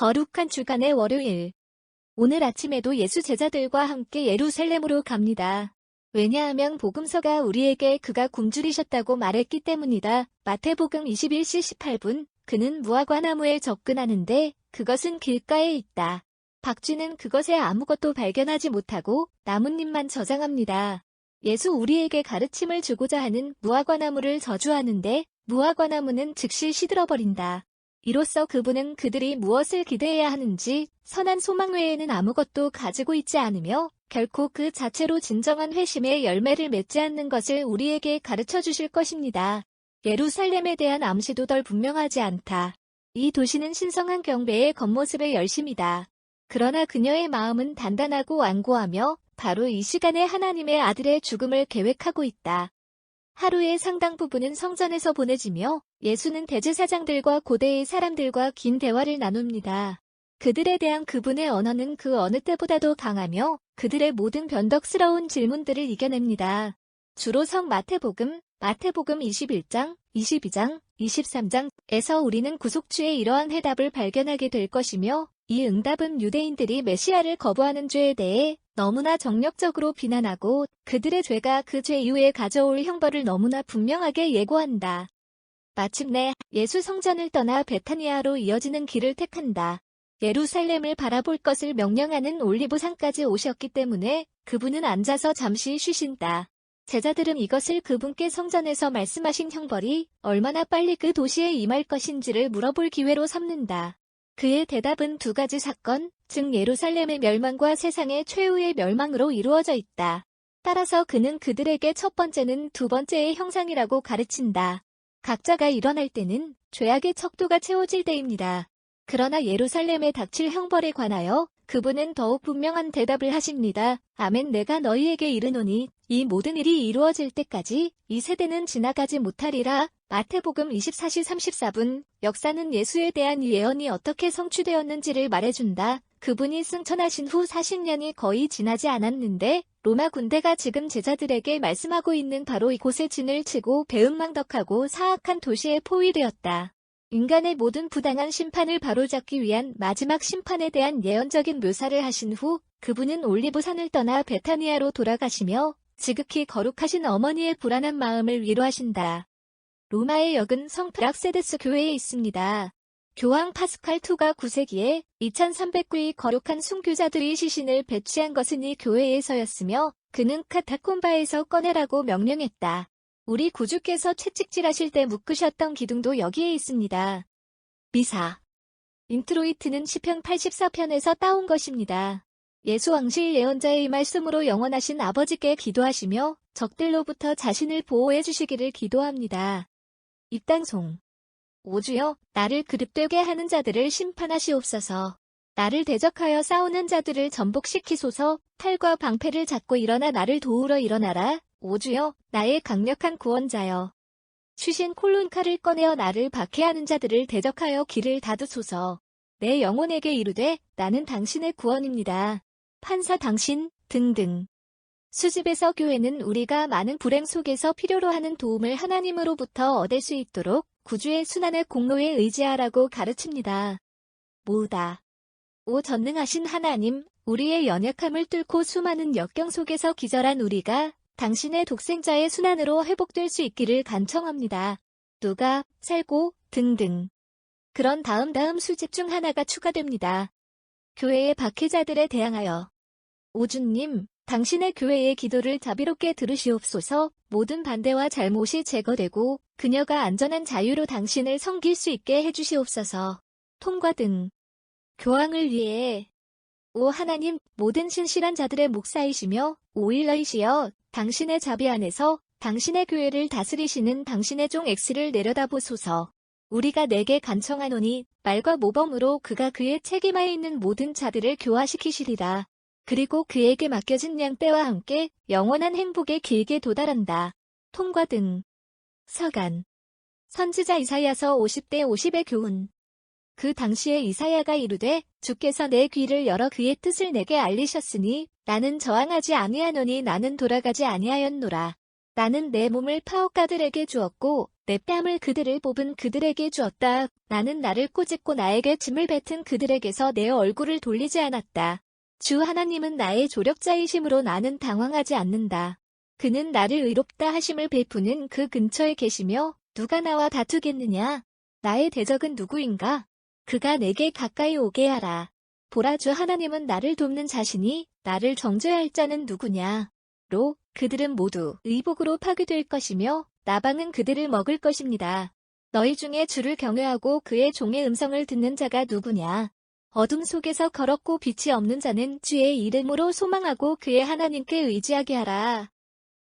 거룩한 주간의 월요일. 오늘 아침에도 예수 제자들과 함께 예루살렘으로 갑니다. 왜냐하면 복음서가 우리에게 그가 굶주리셨다고 말했기 때문이다. 마태복음 21시 18분 그는 무화과나무에 접근하는데 그것은 길가에 있다. 박쥐는 그것에 아무것도 발견하지 못하고 나뭇잎만 저장합니다. 예수 우리에게 가르침을 주고자 하는 무화과나무를 저주하는데 무화과나무는 즉시 시들어버린다. 이로써 그분은 그들이 무엇을 기대해야 하는지 선한 소망 외에는 아무것도 가지고 있지 않으며 결코 그 자체로 진정한 회심의 열매를 맺지 않는 것을 우리에게 가르쳐 주실 것입니다. 예루살렘에 대한 암시도 덜 분명하지 않다. 이 도시는 신성한 경배의 겉모습의 열심이다. 그러나 그녀의 마음은 단단하고 완고하며 바로 이 시간에 하나님의 아들의 죽음을 계획하고 있다. 하루의 상당 부분은 성전에서 보내지며 예수는 대제사장들과 고대의 사람들과 긴 대화를 나눕니다. 그들에 대한 그분의 언어는 그 어느 때보다도 강하며 그들의 모든 변덕스러운 질문들을 이겨냅니다. 주로 성 마태복음, 마태복음 21장, 22장, 23장에서 우리는 구속주의 이러한 해답을 발견하게 될 것이며 이 응답은 유대인들이 메시아를 거부하는 죄에 대해 너무나 정력적으로 비난하고 그들의 죄가 그 죄 이후에 가져올 형벌을 너무나 분명하게 예고한다. 마침내 예수 성전을 떠나 베타니아로 이어지는 길을 택한다. 예루살렘을 바라볼 것을 명령하는 올리브산까지 오셨기 때문에 그분은 앉아서 잠시 쉬신다. 제자들은 이것을 그분께 성전에서 말씀하신 형벌이 얼마나 빨리 그 도시에 임할 것인지를 물어볼 기회로 삼는다. 그의 대답은 두 가지 사건, 즉 예루살렘의 멸망과 세상의 최후의 멸망으로 이루어져 있다. 따라서 그는 그들에게 첫 번째는 두 번째의 형상이라고 가르친다. 각자가 일어날 때는 죄악의 척도가 채워질 때입니다. 그러나 예루살렘에 닥칠 형벌에 관하여 그분은 더욱 분명한 대답을 하십니다. 아멘 내가 너희에게 이르노니 이 모든 일이 이루어질 때까지 이 세대는 지나가지 못하리라. 마태복음 24시 34분 역사는 예수에 대한 이 예언이 어떻게 성취되었는지를 말해준다. 그분이 승천하신 후 40년이 거의 지나지 않았는데 로마 군대가 지금 제자들에게 말씀하고 있는 바로 이곳에 진을 치고 배은망덕하고 사악한 도시에 포위되었다. 인간의 모든 부당한 심판을 바로잡기 위한 마지막 심판에 대한 예언적인 묘사를 하신 후 그분은 올리브산을 떠나 베타니아로 돌아가시며 지극히 거룩하신 어머니의 불안한 마음을 위로하신다. 로마의 역은 성 브락세데스 교회에 있습니다. 교황 파스칼 투가 9세기에 2309의 거룩한 순교자들이 시신을 배치한 것은 이 교회에서였으며 그는 카타콤바에서 꺼내라고 명령했다. 우리 구주께서 채찍질하실 때 묶으셨던 기둥도 여기에 있습니다. 미사 인트로이트는 시편 84편에서 따온 것입니다. 예수 왕실 예언자의 말씀으로 영원하신 아버지께 기도하시며 적들로부터 자신을 보호해 주시기를 기도합니다. 입당송 오주여 나를 그릇되게 하는 자들을 심판하시옵소서. 나를 대적하여 싸우는 자들을 전복시키소서 팔과 방패를 잡고 일어나 나를 도우러 일어나라. 오주여 나의 강력한 구원자여. 추신 콜론칼을 꺼내어 나를 박해하는 자들을 대적하여 길을 닫으소서. 내 영혼에게 이르되 나는 당신의 구원입니다. 판사 당신 등등. 수집에서 교회는 우리가 많은 불행 속에서 필요로 하는 도움을 하나님으로부터 얻을 수 있도록 구주의 순환의 공로에 의지하라고 가르칩니다. 모으다. 오 전능하신 하나님, 우리의 연약함을 뚫고 수많은 역경 속에서 기절한 우리가 당신의 독생자의 순환으로 회복될 수 있기를 간청합니다. 누가, 살고, 등등. 그런 다음 다음 수집 중 하나가 추가됩니다. 교회의 박해자들에 대항하여. 오주님, 당신의 교회의 기도를 자비롭게 들으시옵소서 모든 반대와 잘못이 제거되고 그녀가 안전한 자유로 당신을 섬길 수 있게 해주시옵소서. 통과 등. 교황을 위해 오 하나님 모든 신실한 자들의 목사이시며 오일러이시여 당신의 자비 안에서 당신의 교회를 다스리시는 당신의 종 X를 내려다보소서. 우리가 내게 간청하노니 말과 모범으로 그가 그의 책임하에 있는 모든 자들을 교화시키시리라. 그리고 그에게 맡겨진 양떼와 함께 영원한 행복에 길게 도달한다. 통과 등. 서간. 선지자 이사야서 50대 50의 교훈. 그 당시에 이사야가 이르되 주께서 내 귀를 열어 그의 뜻을 내게 알리셨으니 나는 저항하지 아니하노니 나는 돌아가지 아니하였노라. 나는 내 몸을 파옥가들에게 주었고 내 뺨을 그들을 뽑은 그들에게 주었다. 나는 나를 꼬집고 나에게 짐을 뱉은 그들에게서 내 얼굴을 돌리지 않았다. 주 하나님은 나의 조력자이심으로 나는 당황하지 않는다. 그는 나를 의롭다 하심을 베푸는 그 근처에 계시며 누가 나와 다투겠느냐? 나의 대적은 누구인가? 그가 내게 가까이 오게 하라. 보라 주 하나님은 나를 돕는 자신이 나를 정죄할 자는 누구냐? 로 그들은 모두 의복으로 파괴될 것이며 나방은 그들을 먹을 것입니다. 너희 중에 주를 경외하고 그의 종의 음성을 듣는 자가 누구냐? 어둠 속에서 걸었고 빛이 없는 자는 주의 이름으로 소망하고 그의 하나님께 의지하게 하라.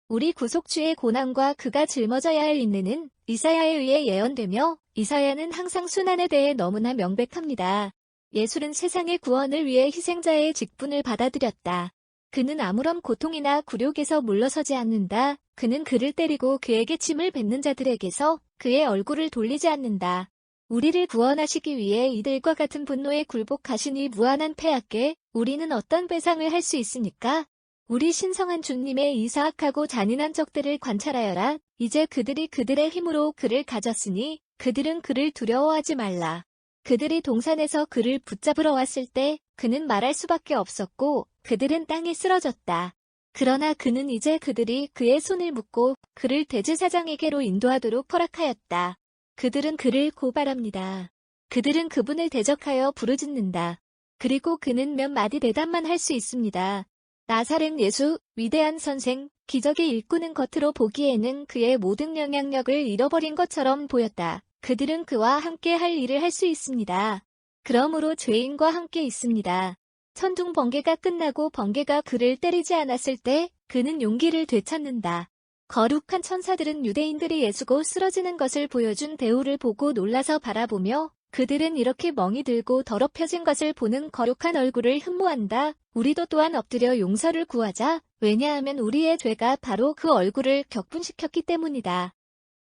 우리 구속주의 고난과 그가 짊어져야 할 인내는 이사야에 의해 예언되며 이사야는 항상 순환에 대해 너무나 명백합니다. 예술은 세상의 구원을 위해 희생자의 직분을 받아들였다. 그는 아무런 고통이나 굴욕에서 물러서지 않는다. 그는 그를 때리고 그에게 침을 뱉는 자들에게서 그의 얼굴을 돌리지 않는다. 우리를 구원하시기 위해 이들과 같은 분노에 굴복하시니 무한한 패악에 우리는 어떤 배상을 할 수 있습니까? 우리 신성한 주님의 이 사악하고 잔인한 적들을 관찰하여라. 이제 그들이 그들의 힘으로 그를 가졌으니 그들은 그를 두려워하지 말라. 그들이 동산에서 그를 붙잡으러 왔을 때 그는 말할 수밖에 없었고 그들은 땅에 쓰러졌다. 그러나 그는 이제 그들이 그의 손을 묶고 그를 대제사장에게로 인도하도록 허락하였다. 그들은 그를 고발합니다. 그들은 그분을 대적하여 부르짖는다. 그리고 그는 몇 마디 대답만 할 수 있습니다. 나사렛 예수, 위대한 선생, 기적의 일꾼은 겉으로 보기에는 그의 모든 영향력을 잃어버린 것처럼 보였다. 그들은 그와 함께 할 일을 할 수 있습니다. 그러므로 죄인과 함께 있습니다. 천둥 번개가 끝나고 번개가 그를 때리지 않았을 때 그는 용기를 되찾는다. 거룩한 천사들은 유대인들이 예수고 쓰러지는 것을 보여준 대우를 보고 놀라서 바라보며 그들은 이렇게 멍이 들고 더럽혀진 것을 보는 거룩한 얼굴을 흠모한다. 우리도 또한 엎드려 용서를 구하자. 왜냐하면 우리의 죄가 바로 그 얼굴을 격분시켰기 때문이다.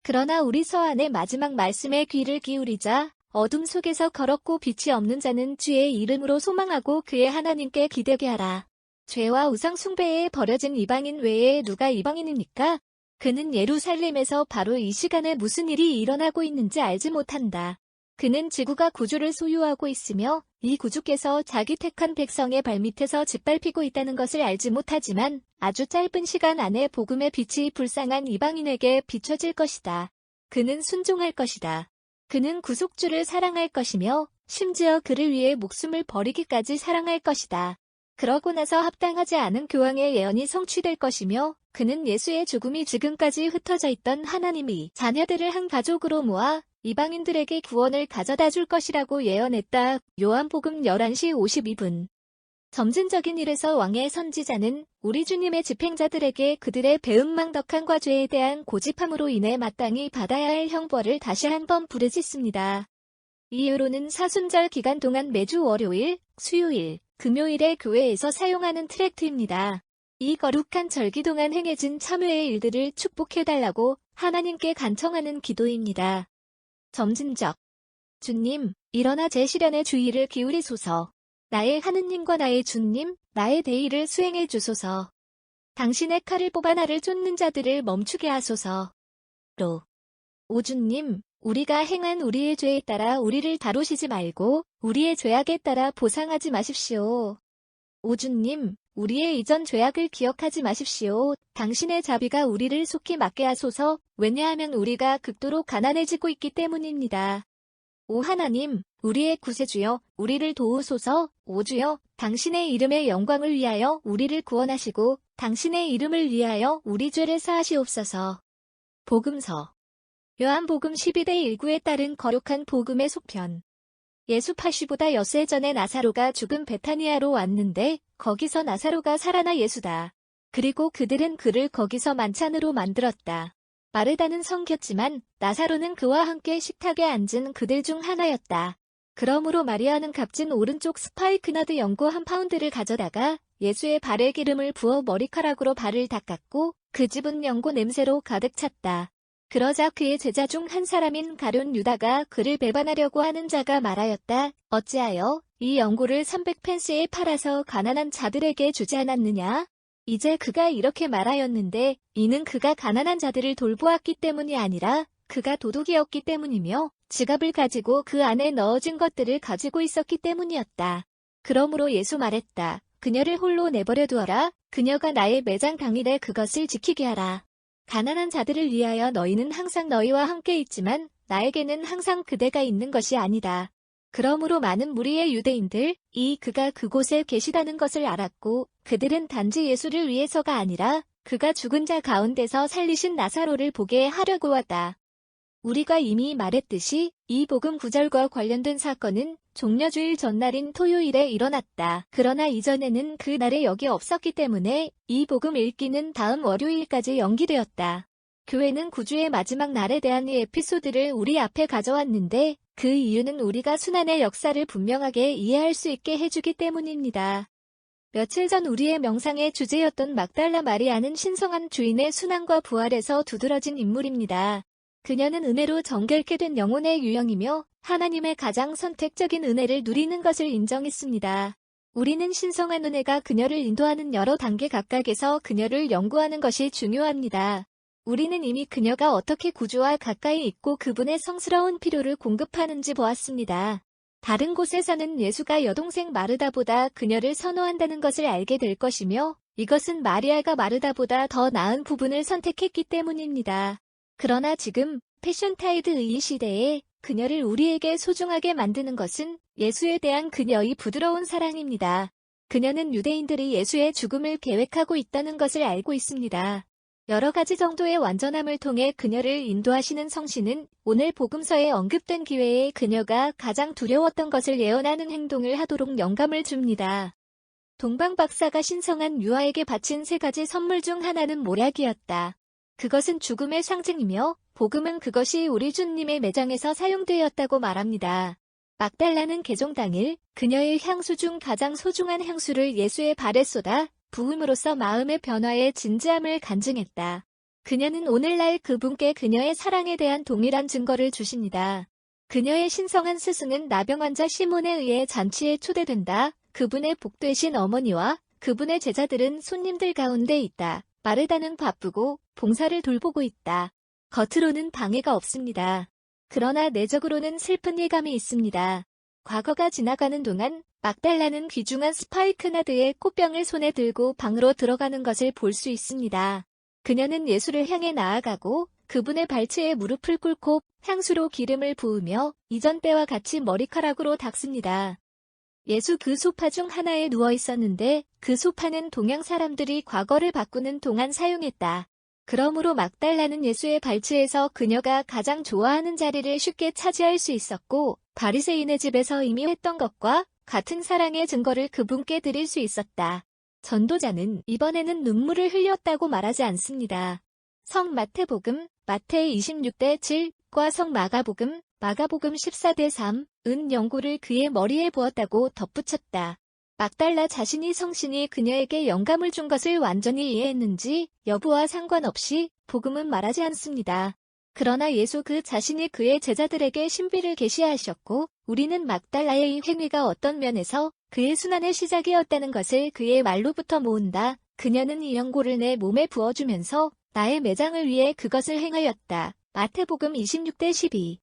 그러나 우리 서안의 마지막 말씀에 귀를 기울이자 어둠 속에서 걸었고 빛이 없는 자는 주의 이름으로 소망하고 그의 하나님께 기대게 하라. 죄와 우상 숭배에 버려진 이방인 외에 누가 이방인입니까? 그는 예루살렘에서 바로 이 시간에 무슨 일이 일어나고 있는지 알지 못한다. 그는 지구가 구주를 소유하고 있으며 이 구주께서 자기 택한 백성의 발밑에서 짓밟히고 있다는 것을 알지 못하지만 아주 짧은 시간 안에 복음의 빛이 불쌍한 이방인에게 비춰질 것이다. 그는 순종할 것이다. 그는 구속주를 사랑할 것이며 심지어 그를 위해 목숨을 버리기까지 사랑할 것이다. 그러고 나서 합당하지 않은 교황의 예언이 성취될 것이며 그는 예수의 죽음이 지금까지 흩어져 있던 하나님이 자녀들을 한 가족으로 모아 이방인들에게 구원을 가져다 줄 것이라고 예언했다. 요한복음 11시 52분. 점진적인 일에서 왕의 선지자는 우리 주님의 집행자들에게 그들의 배은망덕한 과 죄에 대한 고집함으로 인해 마땅히 받아야 할 형벌을 다시 한 번 부르짖습니다. 이후로는 사순절 기간 동안 매주 월요일, 수요일, 금요일에 교회에서 사용하는 트랙트입니다. 이 거룩한 절기 동안 행해진 참회의 일들을 축복해달라고 하나님께 간청하는 기도입니다. 점진적. 주님, 일어나 제 시련에 주의를 기울이소서. 나의 하느님과 나의 주님, 나의 대의를 수행해 주소서. 당신의 칼을 뽑아 나를 쫓는 자들을 멈추게 하소서. 로. 오주님, 우리가 행한 우리의 죄에 따라 우리를 다루시지 말고 우리의 죄악에 따라 보상하지 마십시오. 오주님, 우리의 이전 죄악을 기억하지 마십시오. 당신의 자비가 우리를 속히 맞게 하소서. 왜냐하면 우리가 극도로 가난해지고 있기 때문입니다. 오 하나님, 우리의 구세주여, 우리를 도우소서. 오 주여, 당신의 이름의 영광을 위하여 우리를 구원하시고 당신의 이름을 위하여 우리 죄를 사하시옵소서. 복음서 요한복음 12대 19에 따른 거룩한 복음의 속편 예수 80보다 엿새 전에 나사로가 죽은 베타니아로 왔는데 거기서 나사로가 살아나 예수다. 그리고 그들은 그를 거기서 만찬으로 만들었다. 마르다는 성겼지만 나사로는 그와 함께 식탁에 앉은 그들 중 하나였다. 그러므로 마리아는 값진 오른쪽 스파이크너드 연고 한 파운드를 가져다가 예수의 발에 기름을 부어 머리카락으로 발을 닦았고 그 집은 연고 냄새로 가득 찼다. 그러자 그의 제자 중 한 사람인 가룟 유다가 그를 배반하려고 하는 자가 말하였다. 어찌하여 이 연고를 300펜스에 팔아서 가난한 자들에게 주지 않았느냐? 이제 그가 이렇게 말하였는데 이는 그가 가난한 자들을 돌보았기 때문이 아니라 그가 도둑이었기 때문이며 지갑을 가지고 그 안에 넣어진 것들을 가지고 있었기 때문이었다. 그러므로 예수 말했다. 그녀를 홀로 내버려 두어라. 그녀가 나의 매장 당일에 그것을 지키게 하라. 가난한 자들을 위하여 너희는 항상 너희와 함께 있지만 나에게는 항상 그대가 있는 것이 아니다. 그러므로 많은 무리의 유대인들, 이 그가 그곳에 계시다는 것을 알았고 그들은 단지 예수를 위해서가 아니라 그가 죽은 자 가운데서 살리신 나사로를 보게 하려고 왔다. 우리가 이미 말했듯이 이 복음 구절과 관련된 사건은 종려주일 전날인 토요일에 일어났다. 그러나 이전에는 그 날에 여기 없었기 때문에 이 복음 읽기는 다음 월요일까지 연기되었다. 교회는 구주의 마지막 날에 대한 이 에피소드를 우리 앞에 가져왔는데 그 이유는 우리가 순환의 역사를 분명하게 이해할 수 있게 해주기 때문입니다. 며칠 전 우리의 명상의 주제였던 막달라 마리아는 신성한 주인의 순환과 부활에서 두드러진 인물입니다. 그녀는 은혜로 정결케 된 영혼의 유형이며 하나님의 가장 선택적인 은혜를 누리는 것을 인정했습니다. 우리는 신성한 은혜가 그녀를 인도하는 여러 단계 각각에서 그녀를 연구하는 것이 중요합니다. 우리는 이미 그녀가 어떻게 구주와 가까이 있고 그분의 성스러운 필요를 공급하는지 보았습니다. 다른 곳에서는 예수가 여동생 마르다보다 그녀를 선호한다는 것을 알게 될 것이며 이것은 마리아가 마르다보다 더 나은 부분을 선택했기 때문입니다. 그러나 지금 패션 타이드의 시대에 그녀를 우리에게 소중하게 만드는 것은 예수에 대한 그녀의 부드러운 사랑입니다. 그녀는 유대인들이 예수의 죽음을 계획하고 있다는 것을 알고 있습니다. 여러 가지 정도의 완전함을 통해 그녀를 인도하시는 성신은 오늘 복음서에 언급된 기회에 그녀가 가장 두려웠던 것을 예언하는 행동을 하도록 영감을 줍니다. 동방 박사가 신성한 유아에게 바친 세 가지 선물 중 하나는 모략이었다. 그것은 죽음의 상징이며 복음은 그것이 우리 주님의 매장에서 사용되었다고 말합니다. 막달라는 개종 당일 그녀의 향수 중 가장 소중한 향수를 예수의 발에 쏟아 부음으로써 마음의 변화에 진지함을 간증했다. 그녀는 오늘날 그분께 그녀의 사랑에 대한 동일한 증거를 주십니다. 그녀의 신성한 스승은 나병 환자 시몬에 의해 잔치에 초대된다. 그분의 복되신 어머니와 그분의 제자들은 손님들 가운데 있다. 마르다는 바쁘고 봉사를 돌보고 있다. 겉으로는 방해가 없습니다. 그러나 내적으로는 슬픈 예감이 있습니다. 과거가 지나가는 동안 막달라는 귀중한 스파이크나드의 꽃병을 손에 들고 방으로 들어가는 것을 볼 수 있습니다. 그녀는 예수를 향해 나아가고 그분의 발치에 무릎을 꿇고 향수로 기름을 부으며 이전 때와 같이 머리카락으로 닦습니다. 예수 그 소파 중 하나에 누워 있었는데 그 소파는 동양 사람들이 과거를 바꾸는 동안 사용했다. 그러므로 막달라는 예수의 발치에서 그녀가 가장 좋아하는 자리를 쉽게 차지할 수 있었고 바리새인의 집에서 이미 했던 것과 같은 사랑의 증거를 그분께 드릴 수 있었다. 전도자는 이번에는 눈물을 흘렸다고 말하지 않습니다. 성 마태복음 마태 26대 7과 성 마가복음 마가복음 14대 3 은 연고를 그의 머리에 부었다고 덧붙였다. 막달라 자신이 성신이 그녀에게 영감을 준 것을 완전히 이해했는지 여부와 상관없이 복음은 말하지 않습니다. 그러나 예수 그 자신이 그의 제자들에게 신비를 계시하셨고 우리는 막달라의 행위가 어떤 면에서 그의 순환의 시작이었다는 것을 그의 말로부터 모은다. 그녀는 이 연고를 내 몸에 부어주면서 나의 매장을 위해 그것을 행하였다. 마태복음 26대 12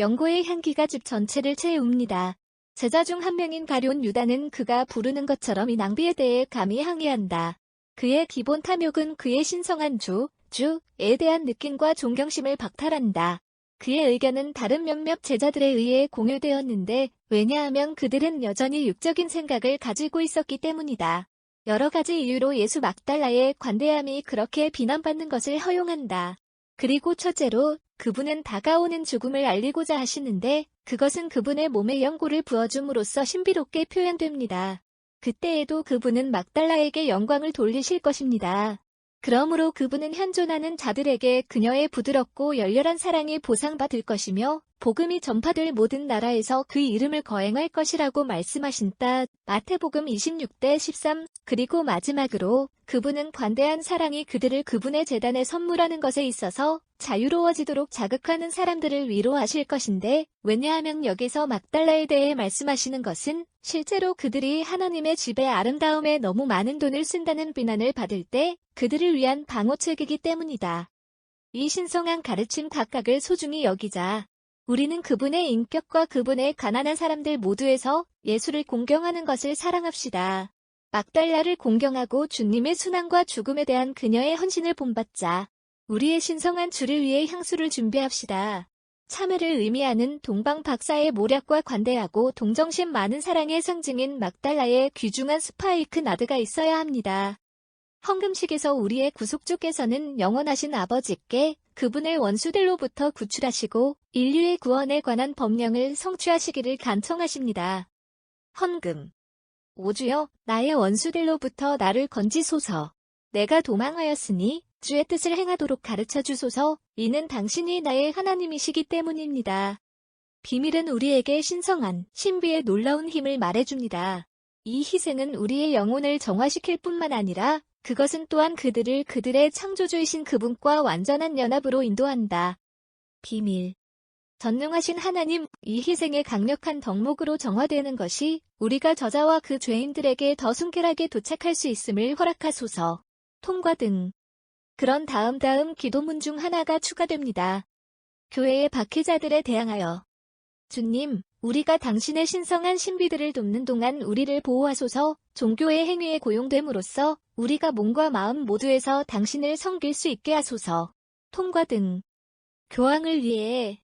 연고의 향기가 집 전체를 채웁니다. 제자 중 한 명인 가룟 유다는 그가 부르는 것처럼 이 낭비에 대해 감히 항의한다. 그의 기본 탐욕은 그의 신성한 주, 주에 대한 느낌과 존경심을 박탈한다. 그의 의견은 다른 몇몇 제자들에 의해 공유되었는데 왜냐하면 그들은 여전히 육적인 생각을 가지고 있었기 때문이다. 여러 가지 이유로 예수 막달라의 관대함이 그렇게 비난받는 것을 허용한다. 그리고 첫째로 그분은 다가오는 죽음을 알리고자 하시는데 그것은 그분의 몸에 연고를 부어줌으로써 신비롭게 표현됩니다. 그때에도 그분은 막달라에게 영광을 돌리실 것입니다. 그러므로 그분은 현존하는 자들에게 그녀의 부드럽고 열렬한 사랑이 보상받을 것이며 복음이 전파될 모든 나라에서 그 이름을 거행할 것이라고 말씀하신 따 마태복음 26대 13 그리고 마지막으로 그분은 관대한 사랑이 그들을 그분의 재단에 선물하는 것에 있어서 자유로워지도록 자극하는 사람들을 위로하실 것인데 왜냐하면 여기서 막달라에 대해 말씀하시는 것은 실제로 그들이 하나님의 집의 아름다움에 너무 많은 돈을 쓴다는 비난을 받을 때 그들을 위한 방어책이기 때문이다. 이 신성한 가르침 각각을 소중히 여기자. 우리는 그분의 인격과 그분의 가난한 사람들 모두에서 예수를 공경하는 것을 사랑합시다. 막달라를 공경하고 주님의 순환과 죽음에 대한 그녀의 헌신을 본받자. 우리의 신성한 주를 위해 향수를 준비합시다. 참회를 의미하는 동방 박사의 모략과 관대하고 동정심 많은 사랑의 상징인 막달라의 귀중한 스파이크 나드가 있어야 합니다. 헌금식에서 우리의 구속주께서는 영원하신 아버지께 그분의 원수들로부터 구출하시고 인류의 구원에 관한 법령을 성취하시기를 간청하십니다. 헌금 오주여 나의 원수들로부터 나를 건지소서. 내가 도망하였으니 주의 뜻을 행하도록 가르쳐 주소서. 이는 당신이 나의 하나님이시기 때문입니다. 비밀은 우리에게 신성한 신비의 놀라운 힘을 말해줍니다. 이 희생은 우리의 영혼을 정화시킬 뿐만 아니라 그것은 또한 그들을 그들의 창조주이신 그분과 완전한 연합으로 인도한다. 비밀. 전능하신 하나님, 이 희생의 강력한 덕목으로 정화되는 것이 우리가 저자와 그 죄인들에게 더 순결하게 도착할 수 있음을 허락하소서. 통과 등. 그런 다음 다음 기도문 중 하나가 추가됩니다. 교회의 박해자들에 대항하여. 주님, 우리가 당신의 신성한 신비들을 돕는 동안 우리를 보호하소서 종교의 행위에 고용됨으로써 우리가 몸과 마음 모두에서 당신을 섬길 수 있게 하소서. 통과 등. 교황을 위해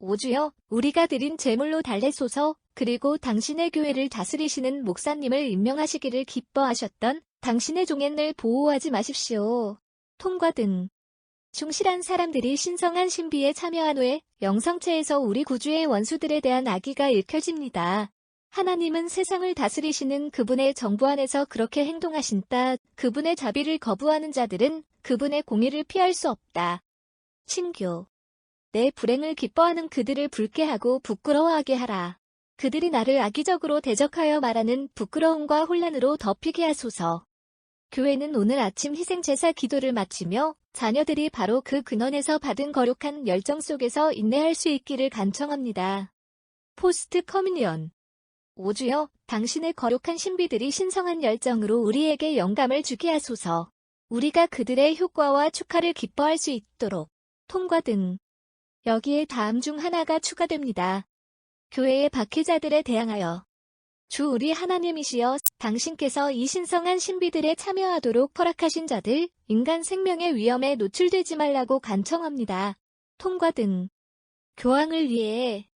오주여, 우리가 드린 제물로 달래소서, 그리고 당신의 교회를 다스리시는 목사님을 임명하시기를 기뻐하셨던 당신의 종엔을 보호하지 마십시오. 통과 등. 충실한 사람들이 신성한 신비에 참여한 후에 영성체에서 우리 구주의 원수들에 대한 악의가 읽혀집니다. 하나님은 세상을 다스리시는 그분의 정부 안에서 그렇게 행동하신다. 그분의 자비를 거부하는 자들은 그분의 공의를 피할 수 없다. 신교. 내 불행을 기뻐하는 그들을 불쾌하고 부끄러워하게 하라. 그들이 나를 악의적으로 대적하여 말하는 부끄러움과 혼란으로 덮이게 하소서. 교회는 오늘 아침 희생제사 기도를 마치며 자녀들이 바로 그 근원에서 받은 거룩한 열정 속에서 인내할 수 있기를 간청합니다. 포스트 커뮤니언 오주여, 당신의 거룩한 신비들이 신성한 열정으로 우리에게 영감을 주게 하소서. 우리가 그들의 효과와 축하를 기뻐할 수 있도록 통과 등 여기에 다음 중 하나가 추가됩니다. 교회의 박해자들에 대항하여 주 우리 하나님이시여 당신께서 이 신성한 신비들에 참여하도록 허락하신 자들 인간 생명의 위험에 노출되지 말라고 간청합니다. 통과 등 교황을 위해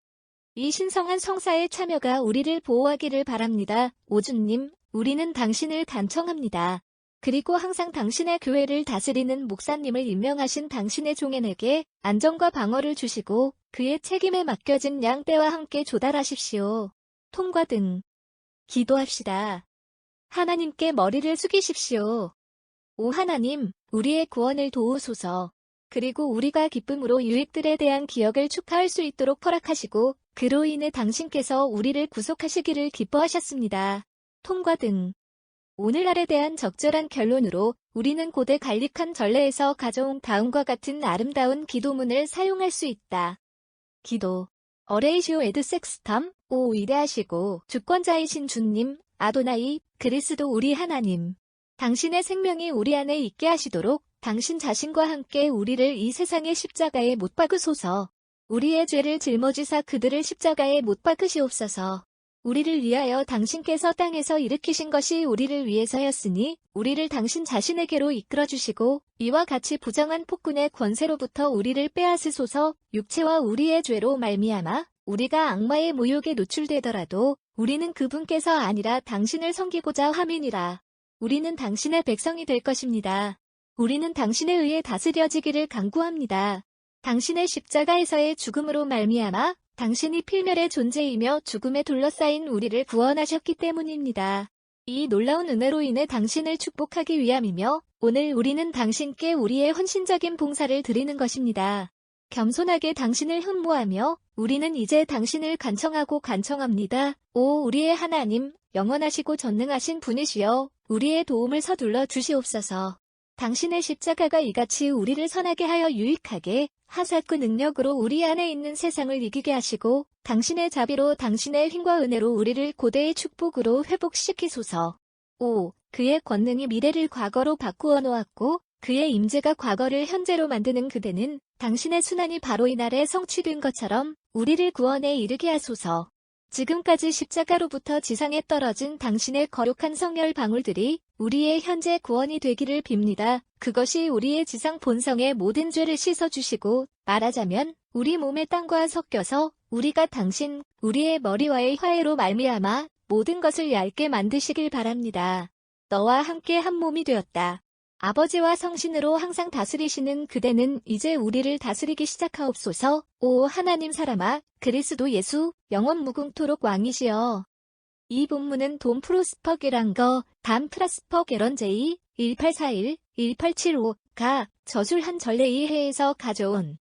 이 신성한 성사의 참여가 우리를 보호하기를 바랍니다. 오주님, 우리는 당신을 간청합니다. 그리고 항상 당신의 교회를 다스리는 목사님을 임명하신 당신의 종엔에게 안정과 방어를 주시고 그의 책임에 맡겨진 양떼와 함께 조달하십시오. 통과 등. 기도합시다. 하나님께 머리를 숙이십시오. 오 하나님, 우리의 구원을 도우소서. 그리고 우리가 기쁨으로 유익들에 대한 기억을 축하할 수 있도록 허락하시고 그로 인해 당신께서 우리를 구속하시기를 기뻐하셨습니다. 통과 등. 오늘날에 대한 적절한 결론으로 우리는 고대 갈릭한 전례에서 가져온 다음과 같은 아름다운 기도문을 사용할 수 있다. 기도. 어레이시오 에드 섹스텀, 오 위대하시고 주권자이신 주님, 아도나이, 그리스도 우리 하나님. 당신의 생명이 우리 안에 있게 하시도록 당신 자신과 함께 우리를 이 세상의 십자가에 못 박으소서. 우리의 죄를 짊어지사 그들을 십자가에 못 박으시옵소서. 우리를 위하여 당신께서 땅에서 일으키신 것이 우리를 위해서였으니 우리를 당신 자신에게로 이끌어 주시고 이와 같이 부정한 폭군의 권세로부터 우리를 빼앗으소서 육체와 우리의 죄로 말미암아 우리가 악마의 모욕에 노출되더라도 우리는 그분께서 아니라 당신을 섬기고자 함이니라. 우리는 당신의 백성이 될 것입니다. 우리는 당신에 의해 다스려지기를 강구합니다. 당신의 십자가에서의 죽음으로 말미암아 당신이 필멸의 존재이며 죽음에 둘러싸인 우리를 구원하셨기 때문입니다. 이 놀라운 은혜로 인해 당신을 축복하기 위함이며 오늘 우리는 당신께 우리의 헌신적인 봉사를 드리는 것입니다. 겸손하게 당신을 흠모하며 우리는 이제 당신을 간청하고 간청합니다. 오 우리의 하나님, 영원하시고 전능하신 분이시여 우리의 도움을 서둘러 주시옵소서. 당신의 십자가가 이같이 우리를 선하게 하여 유익하게 하사 그 능력으로 우리 안에 있는 세상을 이기게 하시고 당신의 자비로 당신의 힘과 은혜로 우리를 고대의 축복으로 회복시키소서. 5. 그의 권능이 미래를 과거로 바꾸어 놓았고 그의 임재가 과거를 현재로 만드는 그대는 당신의 순환이 바로 이날에 성취된 것처럼 우리를 구원에 이르게 하소서. 지금까지 십자가로부터 지상에 떨어진 당신의 거룩한 성혈 방울들이 우리의 현재 구원이 되기를 빕니다. 그것이 우리의 지상 본성의 모든 죄를 씻어주시고 말하자면 우리 몸의 땅과 섞여서 우리가 당신, 우리의 머리와의 화해로 말미암아 모든 것을 얇게 만드시길 바랍니다. 너와 함께 한 몸이 되었다. 아버지와 성신으로 항상 다스리시는 그대는 이제 우리를 다스리기 시작하옵소서. 오 하나님 사람아, 그리스도 예수, 영원 무궁토록 왕이시여. 이 본문은 돈 프로스퍼 게란 거, 담 프라스퍼 게런 제이 1841, 1875가 저술 한 전례 이해에서 가져온